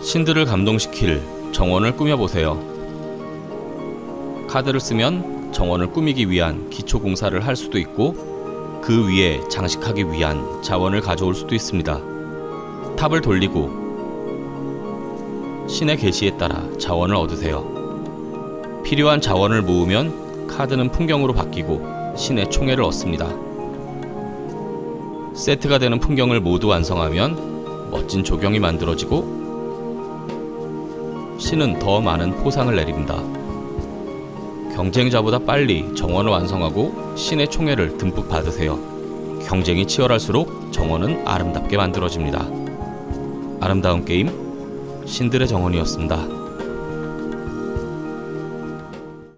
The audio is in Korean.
신들을 감동시킬 정원을 꾸며보세요. 카드를 쓰면 정원을 꾸미기 위한 기초 공사를 할 수도 있고 그 위에 장식하기 위한 자원을 가져올 수도 있습니다. 탑을 돌리고 신의 계시에 따라 자원을 얻으세요. 필요한 자원을 모으면 카드는 풍경으로 바뀌고 신의 총애를 얻습니다. 세트가 되는 풍경을 모두 완성하면 멋진 조경이 만들어지고 신은 더 많은 포상을 내립니다. 경쟁자보다 빨리 정원을 완성하고 신의 총애를 듬뿍 받으세요. 경쟁이 치열할수록 정원은 아름답게 만들어집니다. 아름다운 게임 신들의 정원이었습니다.